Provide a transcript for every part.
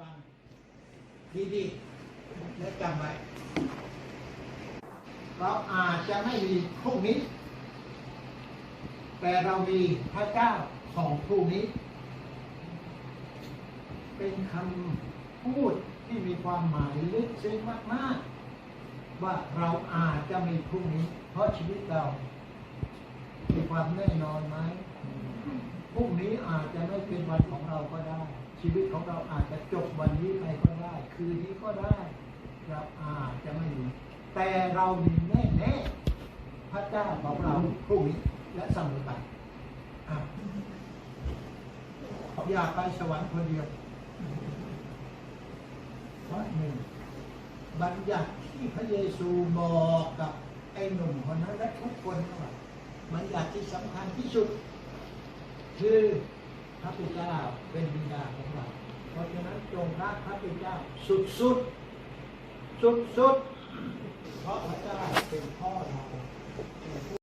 ฟังดีๆและจำไว้เราอาจจะไม่มีพรุ่งนี้ แต่เรามีพระเจ้าของพรุ่งนี้ เป็นคำพูดที่มีความหมายลึกซึ้งมากๆ ว่าเราอาจจะมีพรุ่งนี้ เพราะชีวิตเรามีความแน่นอนไหมพรุ่งนี้อาจจะไม่เป็นวันของเราก็ได้ ชีวิตของเราอาจจะจบวันนี้ไปก็ได้ คืนนี้ก็ได้เราอาจจะไม่มีแต่เรามีแน่แน่พระเจ้าของเราพรุ่งนี้และเสมอไปอะอยากไปสวรรค์คนเดียวเพราะหนึ่งบัญญัติที่พระเยซูบอกกับไอ้หนุ่มคนนั้นและทุกคนทั้งหลาบัญญัติที่สำคัญที่สุดคือ พระพุทธเจ้าเป็นบิดาของเรา เพราะฉะนั้นจงรักพระพุทธเจ้าสุดสุดสุดสุดเพราะพระเจ้าเป็นพ่อเรา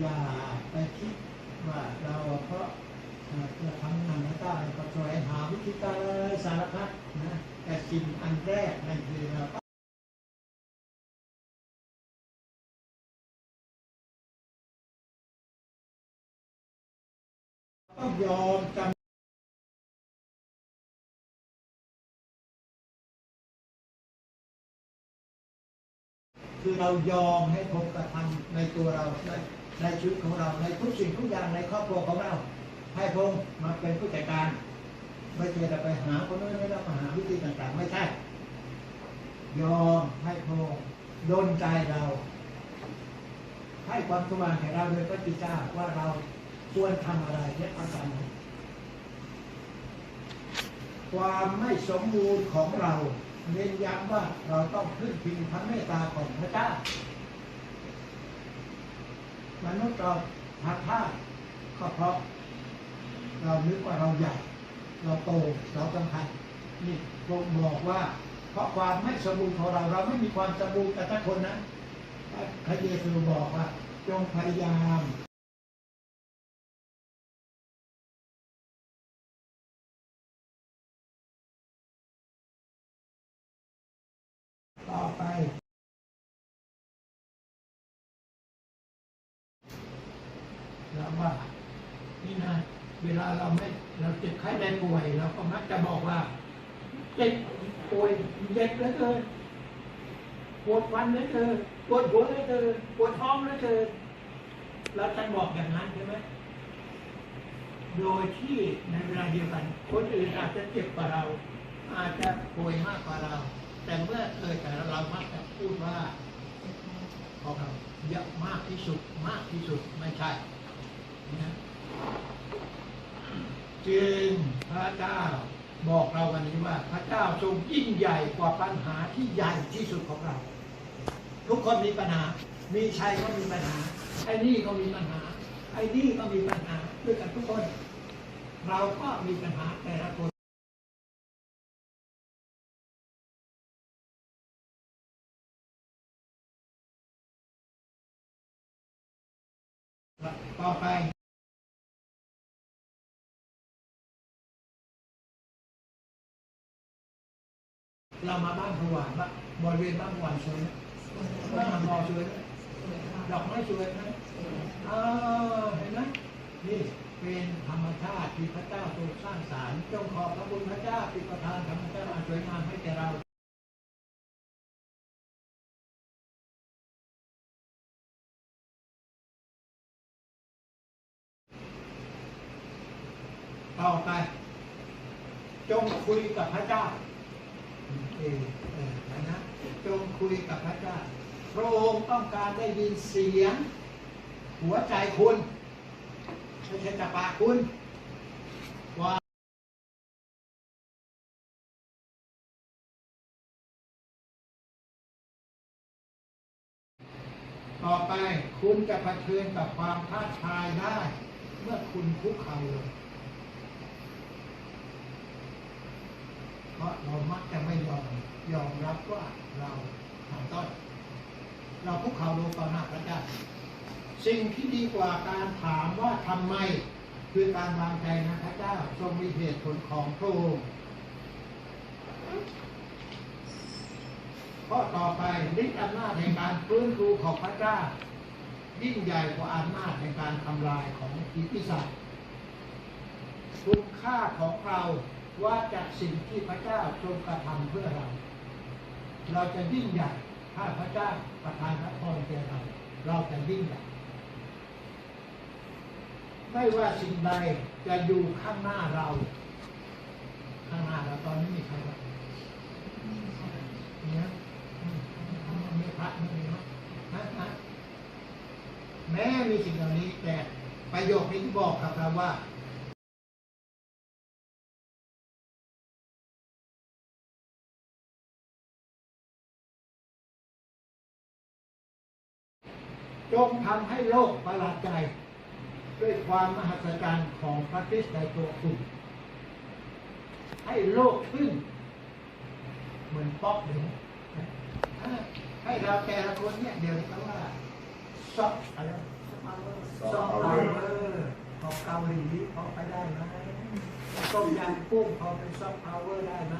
อย่าไปคิดว่าเราเพราะจะทำงานไม่ได้ก็แสวงหาวิธีการอะสารพัดนะแต่สิ่งอันแรกนั่นคือเราต้องยอมจำคือเรายอมให้พงกระทำในตัวเรา ในชีวิตของเราในทุกสิ่งทุกอย่างในครอบครัวของเรา ให้พงมาเป็นผู้จัดการ ไม่ใช่จะไปหาคนนู้นไม่ต้องมาหาวิธีต่างๆ ไม่ใช่ ยอมให้พงโดนใจเรา ให้ความสว่างแก่เราโดยพระจิตเจ้าว่าเราควรทำอะไรและทำตามนั้นความไม่สมบูรณ์ของเราเน้นย้ำว่าเราต้องพึ่งพิงพระเมตตาของพระเจ้า มนุษย์เราพัดผ้าก็เพราะ เรานึกว่าเราใหญ่ เราโตเราสำคัญนี่พระบอกว่า เพราะความไม่สมบูรณ์ของเราเราไม่มีความสมบูรณ์แต่ละคนนะพระเยซูบอกว่าจงพยายาม ว่า นี่นะ เวลาเราไม่ เราเจ็บไข้ได้ป่วยเราก็มักจะบอกว่าเจ็บป่วยเจ็บเลือเกินปวดฟันเลือเกินปวดหัวเลือเกินปวดท้องเลือเกินเราจะบอกอย่างนั้นใช่ไหมโดยที่ในเวลาเดียวกัน คนอื่นอาจจะเจ็บกว่าเรา อาจจะป่วยมากกว่าเรา แต่เมื่อเคยแต่เรามักจะพูดว่าของเราเยอะมากที่สุดมากที่สุดไม่ใช่ นะจึงพระเจ้าบอกเราวันนี้ว่า พระเจ้าทรงยิ่งใหญ่กว่าปัญหาที่ใหญ่ที่สุดของเรา ทุกคนมีปัญหา มีชัยก็มีปัญหาไอ้นี่ก็มีปัญหาไอ้นี่ก็มีปัญหาด้วยกันทุกคน เราก็มีปัญหาแต่ละคน เรามาบ้านสว่างบ้านบริเวณบ้านสว่างสวยไหมบ้านมอสวยไหมดอกไม้สวยไหมอ่าเห็นไหมนี่เป็นธรรมชาติที่พระเจ้าทรงสร้างสรรค์จงขอบพระคุณพระเจ้าที่ประทานธรรมชาติอันสวยงามให้แก่เราต่อไป จงคุยกับพระเจ้า เอนะจงคุยกับพระเจ้าพระองค์ต้องการได้ยินเสียง หัวใจคุณไม่ใช่จากปากคุณว่าต่อไปคุณจะเผชิญกับความท้าทายได้ เมื่อคุณคุกเข่าลง เพราะเรามักจะไม่ยอมยอมรับว่าเราทำต้อเราคุกเข่าลงต่อหน้าพระเจ้าสิ่งที่ดีกว่าการถามว่าทำไม คือการวางใจนะพระเจ้าทรงมีเหตุผลของพระองค์ข้อต่อไปฤทธิ์อำนาจในการฟื้นฟูของพระเจ้ายิ่งใหญ่กว่าอำนาจในการทำลายของผีปีศาจคุณค่าของเรา ว่าจากสิ่งที่พระเจ้าทรงกระทำเพื่อเรา เราจะยิ่งใหญ่ถ้าพระเจ้าประทานพระพรแก่เรา เราจะยิ่งใหญ่ไม่ว่าสิ่งใดจะอยู่ข้างหน้าเรา ข้างหน้าเราตอนนี้มีใครบ้างเนี่ยมมีพระมีไหมฮะฮะแม้มีสิ่งเหล่านี้แต่ประโยคนี้บอกกับเราว่า จงทำให้โลกประหลาดใจ ด้วยความมหัศจรรย์ของพระคริสต์ในตัวคุณ ให้โลกขึ้น เหมือนป๊อกเดี๋ยวนี้นะอ่าให้เราแต่ละคนเนี่ยเดี๋ยวนี้เขาว่าซอฟอะไรซอฟต์พาเวอร์ของเกาหลีพอไปได้ไหมต้มยำกุ้งพอเป็นซอฟต์พาวเวอร์ได้ไหม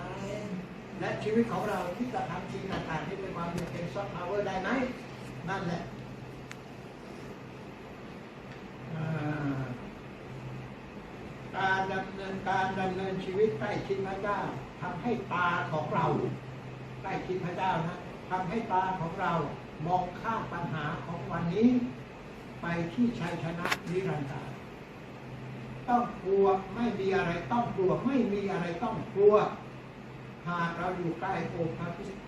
และชีวิตของเราที่กระทำจริงต่างๆที่เป็นความเป็นซอฟต์พาวเวอร์ได้ไหมนั่นแหละ อ่าการดำเนิน การดำเนินชีวิตใกล้ชิดพระเจ้าทำให้ตาของเราใกล้ชิดพระเจ้านะทำให้ตาของเรามองข้ามปัญหาของวันนี้ ไปที่ชัยชนะนิรันดร์ต้องกลัวไม่มีอะไรต้องกลัวไม่มีอะไรต้องกลัวหากเราอยู่ใกล้องค์พระคริสต์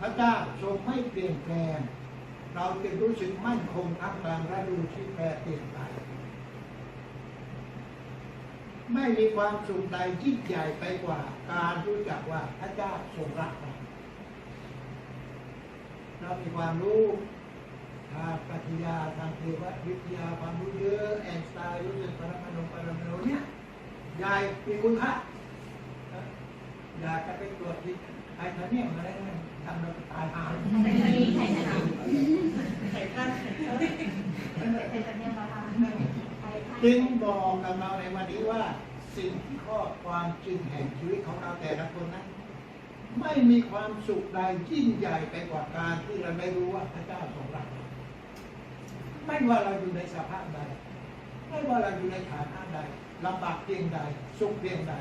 พระเจ้าทรงไม่เปลี่ยนแปลง เราจะรู้สึกมั่นคงท่ามกลางฤดูที่แปรเปลี่ยนไป ไม่มีความสุขใดยิ่งใหญ่ไปกว่า การรู้จักว่าพระเจ้าทรงรักเราเรามีความรู้ทางปรัชญาทางเทววิทยาความรู้เยอะแอนสไตน์รู้สึกปรมาณูปรมาณูเนี่ยยายมีคุณค่าอยากจะไปตรวจที่ไอ้ท่านเนี่ยมอะไรนั่นทำเราตายหาไม่มีใครจะทำใส่ผ้าใส่ผ้าใครจะเนี่ยมาทำใครจึงบอกกับเราในวันนี้ว่า สิ่งที่ครอความจริงแห่งชีวิตของเราแต่ละคนนั้น ไม่มีความสุขใดยิ่งใหญ่ไปกว่าการที่เราได้รู้ว่าพระเจ้าทรงรักเราไม่ว่าเราอยู่ในสภาพใด ไม่ว่าเราอยู่ในฐานะใดลำบากเพียงใด สุขเพียงใด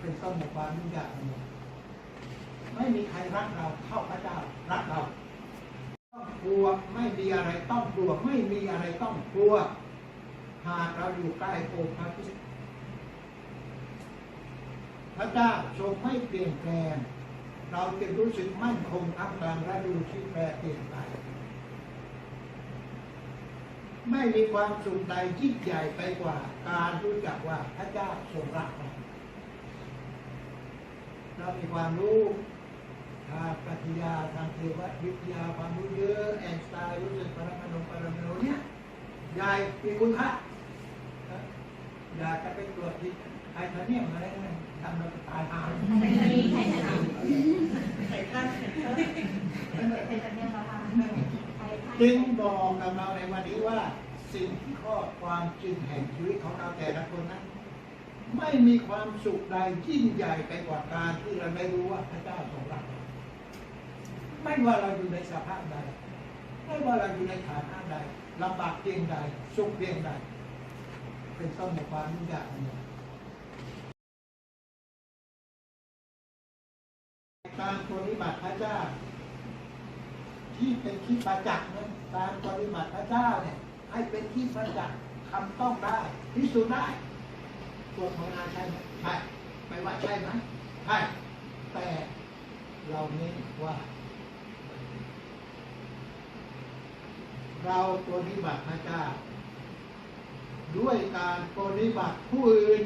เป็นต้นของความยิ่งใหญ่ไม่มีใครรักเราเท่าพระเจ้ารักเราต้องกลัวไม่มีอะไรต้องกลัวไม่มีอะไรต้องกลัวหากเราอยู่ใกล้องค์พระคริต พระเจ้าทรงไม่เปลี่ยนแปลง เราจะรู้สึกมั่นคงท่ามกลางฤดูที่แปรเปลี่ยนไป ไม่มีความสุขใดยิ่งใหญ่ไปกว่า การรู้จักว่าพระเจ้าทรงรักเราเรามีความรู้ทางปรัชญาทางเทววิทยาความรู้เยอะแอนสไตน์รู้สึกปรมาณูปรมาณูเนี่ยยายมีคุณค่าอยากจะไปตรวจที่ไอ้ท่านเนียมอะไรนั่น ทำเราตายหาไม่มีใครจะทำใส่ผ้าใส่ผ้าใครจะเนี่ยมาทำใครจึงบอกกับเราในวันนี้ว่า สิ่งที่ครอความจริงแห่งชีวิตของเราแต่ละคนนั้น ไม่มีความสุขใดยิ่งใหญ่ไปกว่าการที่เราได้รู้ว่าพระเจ้าทรงรักเราไม่ว่าเราอยู่ในสภาพใดไม่ว่าเราอยู่ในฐานะใดลำบากเพียงใดสุขเพียงใด เป็นต้นในความยิ่งใหญ่นี้ การปฏิบัติพระเจ้า ที่เป็นที่ประจักษ์นั้นการปฏิบัติพระเจ้าเนี่ยให้เป็นที่ประจักษ์ทำต้องได้พิสูจน์ได้ตัวของนาใช่ไหมใช่ไม่ว่าใช่ไหมใช่แต่เราเน้นว่า เราปฏิบัติพระเจ้า ด้วยการปฏิบัติผู้อื่น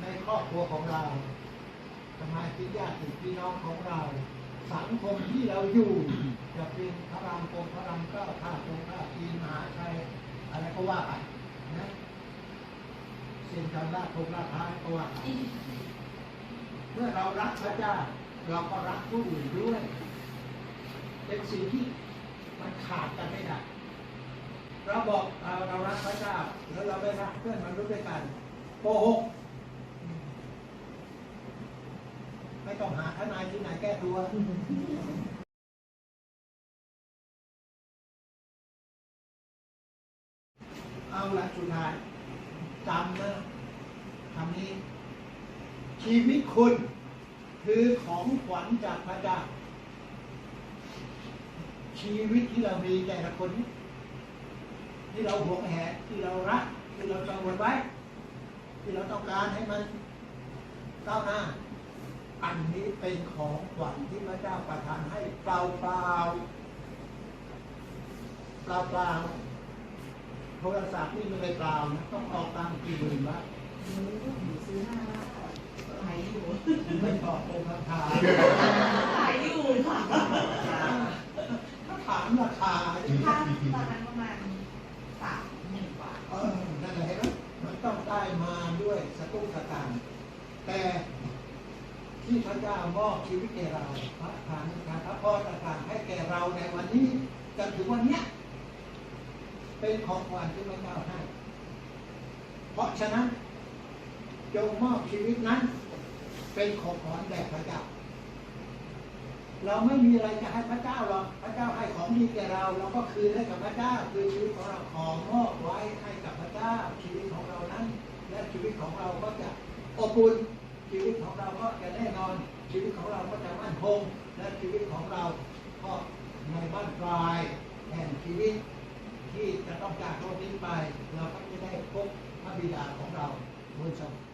ในครอบครัวของเรา สมาชิกญาติพี่น้องของเรา สังคมที่เราอยู่ จะเป็นพระรามโกพระรามเก้าท่าโกท่าทีมหาชัยอะไรก็ว่าไปนะเส้นทางลาดทงลาดท้ายก็ว่าไปเมื่อเรารักพระเจ้า เราก็รักผู้อื่นด้วย เป็นสิ่งที่มันขาดกันไม่ได้เราบอกเอาเรารักพระเจ้าแล้วเราไม่รักเพื่อนมนุษย์ด้วยกันโกหกไม่ ต้องหาทนายที่ไหนแก้ตัวเอาละสุดท้ายจำนะคำนี้ ชีวิตคุณคือของขวัญจากพระเจ้าชีวิตที่เรามีแต่ละคน ที่เราหวงแหนที่เรารัก ที่เราจองไว้ ที่เราต้องการให้มันก้าวหน้า อันนี้เป็นของขวัญที่พระเจ้าประทานให้เปล่าเปล่าเปล่าเปล่าโทรศัพท์นี่ไม่ได้เปล่านะต้องออกตังค์กี่หมื่นวะซื้อห้าขายอยู่ไม่ตอบเป็นคำถามขายอยู่ค่ะถ้าถามราคาค่าตอนนั้นประมาณสามหมื่นกว่า เออนั่นแหละเห็นไหมมันต้องได้มาด้วยสตุ้งสตางค์แต่ที่พระเจ้ามอบชีวิตแก่เราพระทานการพระพรต่างๆให้แก่เราในวันนี้จนถึงวันเนี้ยเป็นของขวัญที่พระเจ้าให้ เพราะฉะนั้นจงมอบชีวิตนั้น เป็นของขวัญแด่พระเจ้า เราไม่มีอะไรจะให้พระเจ้าหรอกพระเจ้าให้ของดีแก่เรา เราก็คืนให้กับพระเจ้าคือชีวิตของเราขอมอบไว้ให้กับพระเจ้าชีวิตของเรานั้น และชีวิตของเราก็จะอบอุ่น ชีวิตของเราก็จะแน่นอน ชีวิตของเราก็จะมั่นคง และชีวิตของเราก็ในบ้านปลายแห่งชีวิตที่จะต้องจากโลกนี้ไป เราก็จะได้พบพระบิดาของเราบนสวรรค์